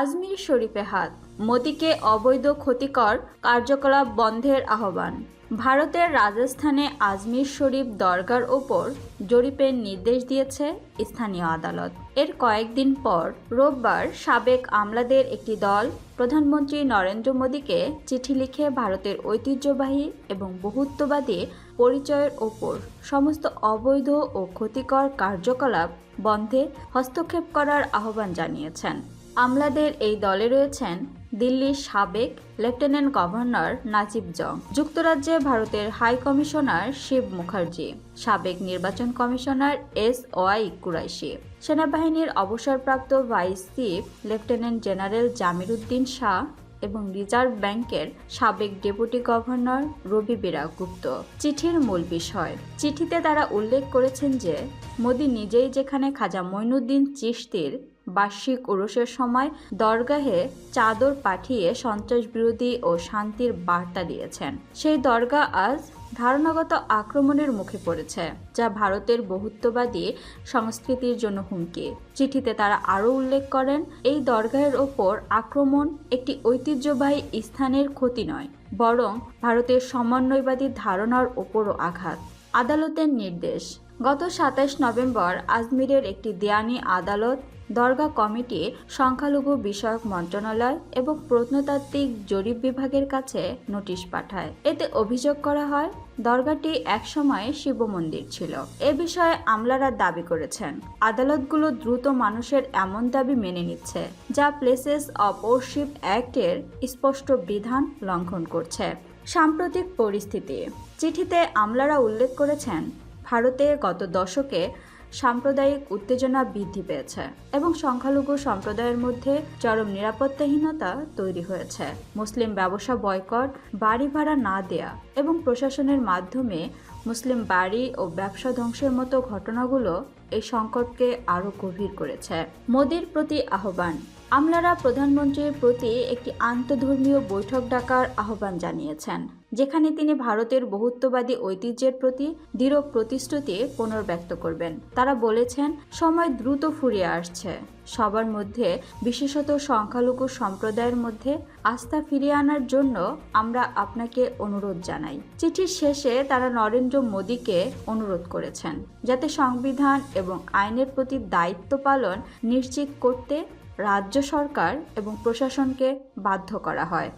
আজমির শরীফে হাত। মোদিকে অবৈধ ক্ষতিকর কার্যকলাপ বন্ধের আহ্বান। ভারতের রাজস্থানে আজমির শরীফ দরগার ওপর জরিপের নির্দেশ দিয়েছে স্থানীয় আদালত। এর কয়েকদিন পর রোববার সাবেক আমলাদের একটি দল প্রধানমন্ত্রী নরেন্দ্র মোদীকে চিঠি লিখে ভারতের ঐতিহ্যবাহী এবং বহুত্ববাদী পরিচয়ের ওপর সমস্ত অবৈধ ও ক্ষতিকর কার্যকলাপ বন্ধে হস্তক্ষেপ করার আহ্বান জানিয়েছেন। আমলাদের এই দলে রয়েছেন দিল্লির সাবেক লেফটেন্যান্ট গভর্নর নাজিব জং। যুক্তরাজ্যে ভারতের হাই কমিশনার শিব মুখার্জি, সাবেক নির্বাচন কমিশনার এস ওয়াই কুরাইশি, সেনাবাহিনীর অবসরপ্রাপ্ত vice chief lieutenant general Zamir Uddin Shah এবং রিজার্ভ ব্যাংকের সাবেক ডেপুটি গভর্নর রবি বীরা গুপ্ত। চিঠির মূল বিষয়, চিঠিতে তারা উল্লেখ করেছেন যে, মোদী নিজেই যেখানে খাজা মইনুদ্দিন চিশতির বার্ষিক উরসের সময় দরগাহে চাদর পাঠিয়ে সন্ত্রাস বিরোধী ও শান্তির বার্তা দিয়েছেন। সেই দরগা আজ ধারণাগত আক্রমণের মুখে পড়েছে, যা ভারতের বহুত্ববাদী সংস্কৃতির জন্য হুমকি। চিঠিতে তারা আরও উল্লেখ করেন, এই দরগাহের ওপর আক্রমণ একটি ঐতিহ্যবাহী স্থানের ক্ষতি নয়, বরং ভারতের সমন্বয়বাদী ধারণার ওপরও আঘাত। আদালতের নির্দেশ গত সাতাশ নভেম্বর আজমিরের একটি দেয়ানি আদালত দরগা কমিটি সংখ্যালঘু বিষয়ক মন্ত্রণালয় এবং প্রত্নতাত্ত্বিক জরিপ বিভাগের কাছে নোটিশ পাঠায়। এতে অভিযোগ করা হয়, দরগাটি একসময় শিব মন্দির ছিল। এ বিষয়ে আমলারা দাবি করেছেন। আদালতগুলো দ্রুত মানুষের এমন দাবি মেনে নিচ্ছে, যা প্লেসেস অব ওরশিপ অ্যাক্টের স্পষ্ট বিধান লঙ্ঘন করছে। সাম্প্রতিক পরিস্থিতি। চিঠিতে আমলারা উল্লেখ করেছেন ভারতে গত দশকে সাম্প্রদায়িক উত্তেজনা বৃদ্ধি পেয়েছে এবং সংখ্যালঘু সম্প্রদায়ের মধ্যে চরম নিরাপত্তাহীনতা তৈরি হয়েছে। মুসলিম ব্যবসা বয়কট, বাড়ি ভাড়া না দেয়া এবং প্রশাসনের মাধ্যমে মুসলিম বাড়ি ও ব্যবসা ধ্বংসের মতো ঘটনাগুলো এই সংকটকে আরও গভীর করেছে। মোদির প্রতি আহ্বান। আমলারা প্রধানমন্ত্রীর প্রতি একটি আন্তধর্মীয় বৈঠক ডাকার আহ্বান জানিয়েছেন। যেখানে তিনি ভারতের বহুত্ববাদী ঐতিহ্যের প্রতি দৃঢ় প্রতিশ্রুতি পুনর্ব্যক্ত করবেন। তারা বলেছেন, সময় দ্রুত ফুরিয়ে আসছে। সবার মধ্যে, বিশেষত সংখ্যালঘু সম্প্রদায়ের মধ্যে, আস্থা ফিরিয়ে আনার জন্য আমরা আপনাকে অনুরোধ জানাই। চিঠির শেষে তারা নরেন্দ্র মোদীকে অনুরোধ করেছেন, যাতে সংবিধান এবং আইনের প্রতি দায়িত্ব পালন নিশ্চিত করতে রাজ্য সরকার এবং প্রশাসনকে বাধ্য করা হয়।